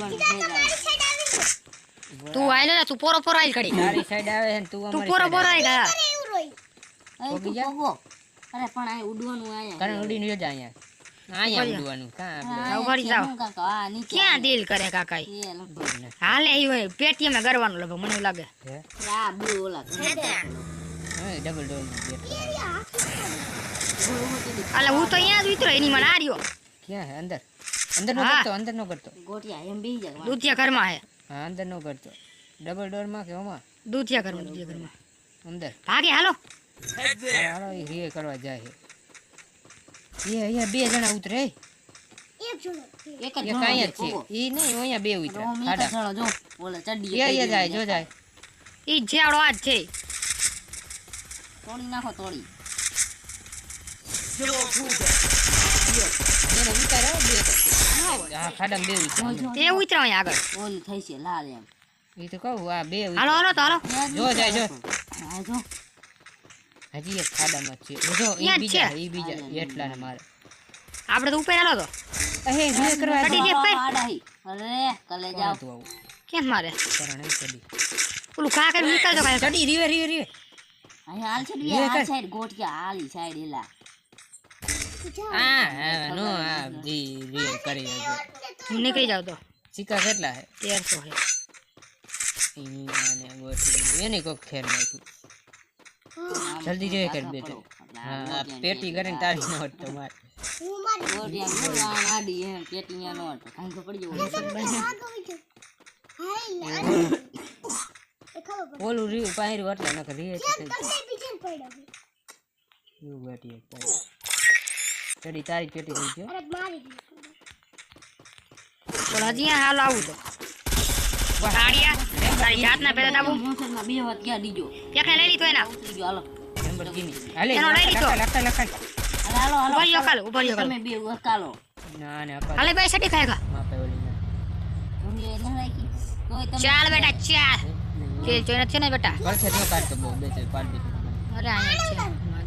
જાય. તું આય ને તું પોરો પોરો આઈ ખડી તારી સાઈડ આવે છે ને તું તું પોરો પોરો આઈ ગયા. અરે પણ આ ઉડવાનું આયા. કારણ ઉડીને જો જા અહીંયા અહીંયા ઉડવાનું. કા આપણે? હા, ઊભા રહી અહીંયા જાઓ. કેમ કાકા? હા, નીચે ક્યાં દિલ કરે કાકા હાલે ઈ હોય. પેટીએમમાં ગરવાનું લગભગ મને લાગે. હે? આ blue ઓલા કરે. ડબલ ડોરનું હાલે હું તો અહીંયા જ ઉતરો એની મને આ રહ્યો. ક્યાં હે? અંદર. અંદર નો હા. કરતો અંદર નો કરતો ગોટિયા એમ બેહી જાય. દૂધિયા ઘરમાં હે હા અંદર નો કરતો ડબલ ડોર માં કે ઓમાં દૂધિયા ઘરમાં દૂધિયા ઘરમાં અંદર ભાગે હાલો હાલો એ રિએ કરવા જાય છે એ અહીંયા બે જણા ઉતરે એક જ એક જણો અહીંયા જ છે, છે પગો. ઈ નહીં અહીંયા બે ઉતરે રોમ એક જ ખાડા જણો જો. ઓલા ચડ્ડી એ અહીંયા ચડી જાય જો જાય ઈ જેવડો આજ છે તોડી નાખો તોડી એને ઉતારે હો બે હા ખાડામાં બે ઉતરે એ ઉતરો આગળ. ઓલું થઈ છે લાલ એમ. એ તો કહું આ બે હાલો હાલો તો હાલો. જો જાય જો. જો. હજી એક ખાડામાં છે. જો ઈ ત્યાં જ બીજા છે. ઈ મારે. આપણે તો ઉપર હાલો તો. અહે રિએ કરવા અરે કલે? કેમ મારે? કરણ ચડી. ઓલું કા કરી નીકળતો કાંઈ. ચડી રીવે રીવે રીવે. અહીંયા હાલ છે ને આ સાઈડ ગોટિયા હાલી સાઈડ એલા. હા હા નો હા જી કરી રહ્યો નીકળી જાવ તો. સિક્કા કેટલા હે તેરસો હે અને ગોઠવી એની કોક ખેર નાખ્યું. જલ્દી જોઈએ કર હા પેટી કરીને તારી નો હતો મારે. ગોટિયા જો આ આડી એમ પેટીયા નો હતો કાંઈ તો પડી જવું ઓલું રીવ પાયરું એટલે. એવું બેઠી ચડી તારી પેટી થઈ ગયો. બોલ હજી હાલો આવું તો. સાડિયા તારી જાતના પેલા દાબુ મોસમમાં બે વાત ક્યાં દીજો એકને લઈ લીધો એના? ઉતરી ગયો હાલો. લેમ્બોર્ગિની. હાલે એનો લઈ લીધો. લખાય, લખાય, લખાય. હાલો હાલો. ઊભા રહ્યો કાલ ઊભા રહ્યો તમે બે વકાલો ના ને હાલે ભાઈ સટી ખાય માપે ઓલી ના. ઊંઘે ન રાખી. તોય તમે ચાલ બેટા ચાલ. કે જોઈ નથી ને બેટા? બહુ બે ચાર. અરે છે.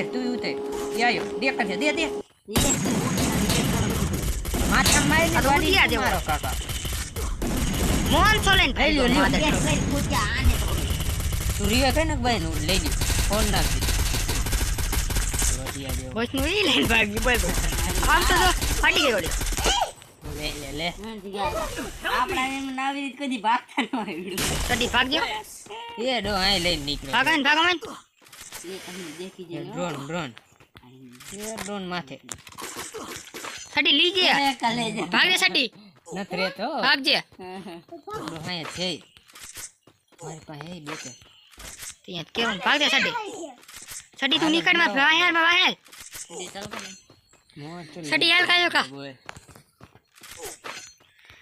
જે tu આયો દે કર dia. તો ઉઠી આ જેવો. મારો કાકા મોહન સોલેન લઈ લ્યો, લ્યો. તું રિયર કર ને ભાઈ નું લઈ લે ફોન નાખ. બસનું ઈ લઈને ભાગી બોલ. આમ તો ફાટી ગઈ લે લે લે આપણા એમ નાવી રીત કદી ભાગતા ન હોય સટી ભાગજો એ ડો આય લઈને નીકળે ભાગો ને ડ્રોન ડ્રોન ડ્રોન માથે. સટી લીજે ભાગજે સટી નથી રહેતો. ભાગજે. હાય છે મારી પાસે બે તે ત્યાં કેવું ભાગજે સટી સટી તું નીકળમાં વાહેરમાં વાહેર સટી હાલ. કાયો કા. બોલ.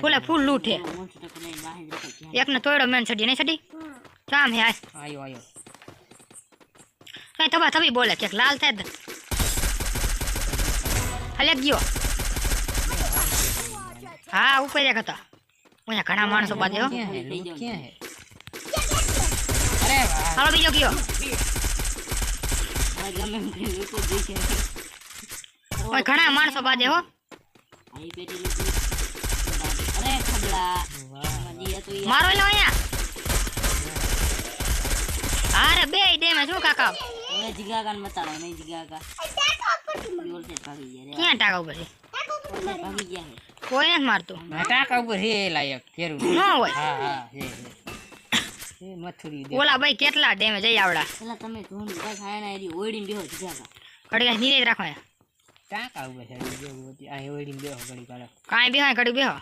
ફૂલે ફૂલ લૂંટે મોટો ટકો લઈને બહાર જતો ત્યાં એકને તોડ્યો મેન સડી નહીં સડી કામ હે આજ આયો આયો કઈ તબા તબી બોલે ક્યાંક લાલ થાય જ. હાલે ગયો હા ઉપર એક હતા અહીંયા ઘણા માણસો બાજુ હો. ક્યાં હે લૂંટ ક્યાં હે અરે વાહ હાલો બીજો ગયો આ ગમે એમ કરીને લોકો જોઈ છે ઓય ઘણા માણસો બાજે હો આઈ યાર મારો લો અહીંયા. અરે બે દે માં શું કાકા હવે જીગા કાન બતાડો નહીં જીગા કા બોલ છે ભાગી ગયા ક્યાં ટાકા ઉપર છે? ભાગી ગયા હે કોઈ નથી મારતો. ટાકા ઉપર હે લાયક કેરું ન હોય. હા હા હે હે. મથુરી દે. ઓલા ભાઈ કેટલા ડેમેજ જઈ આવડા? પેલા તમે ધૂમ બસ આયના એરી ઓયડીને બેહો જીગા ઘડી નીરે રાખો. ટાંકા છે આ ઓળીને બેહો કડી કાંઈ બેહો.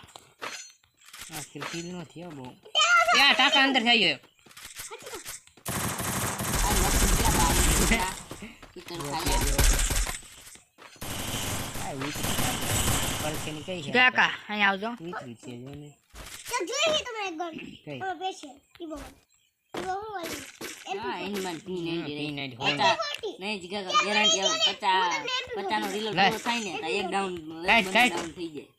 આ કિલ નો થયો બહુ. ત્યાં ટાકા અંદર થઈ ગયો. કાકા અહીંયા આવજો. એક. ડાઉન થઈ જાય.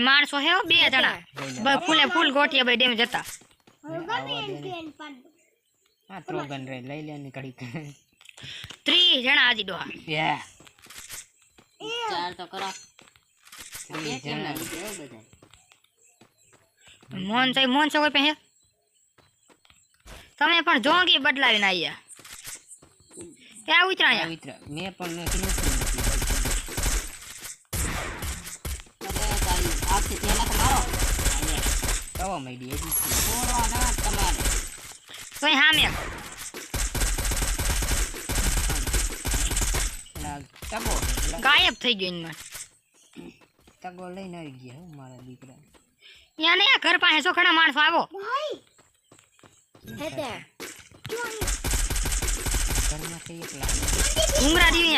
અહીં માણસો હે હો, બે જણા બ- ફૂલે ફૂલ ગોઠીએ ભાઈ ડેમેજ હતા હા ત્રોગન રે લઈ લે ને ઘડી ત્રીસ જણા હજી ડોહા યા ચાર તો કરો બે ત્રીસ કેમ ના જણા લીધે હો બધા મોહન સાહેબ મોહન સાહેબ કોઈ પાસે તમે પણ જોંગી બદલાવીને આવ્યા ક્યાં ઉતરા આ અહીંયા વિતરા મેં પણ કવા માંડી હજી થોડો ના તમારે અહીં સામે પેલા ગાયબ થઈ ગયો એમાં તગો લઈને આવી ગયા હો મારા દીકરા. અહીંયા ને ઘર પાસે ઘણા માણસો આવો. ઘરમાં કઈ એક લાગે. ઘુંગરા દીવી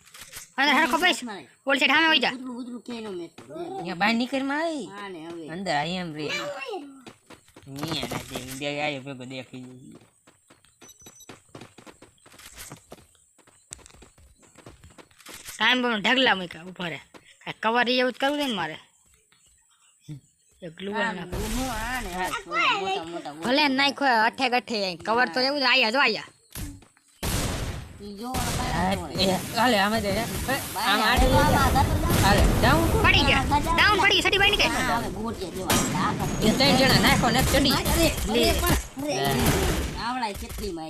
અંદર હરખો બેસ ઓલી સાઈડ સામે વઈ જા ઉતરું ઉતરું કેનો મેં અહીંયા બહાર નીકળમાં આવી હા ને હવે અંદર આઈ એમ રે મિયા ના દે દે આયો ભેગો દેખી જઈએ. ટાઈમ બહુ ઢગલા મૂક્યા ઉપર રે કાંઈ કવર એવું જ કરવું છે ને મારે એક ગ્લુઅર આ નાખ. હું આ ને આ થોડા મોટા મોટા ગોળ. ભલે નાખ્યો અઠે ગઠે કવર તો એવું જ આયા જો આયા હાલે આમે દે આમ આડે લઈ જા. આમાં આગળ તો હાલે ડાઉન પડી ગયા ડાઉન પડી ગઈ બાઈ નીકળે હવે ગોઠિયા જેવા. એ ત્રણ જણા નાખો ને ચડી કેટલી માં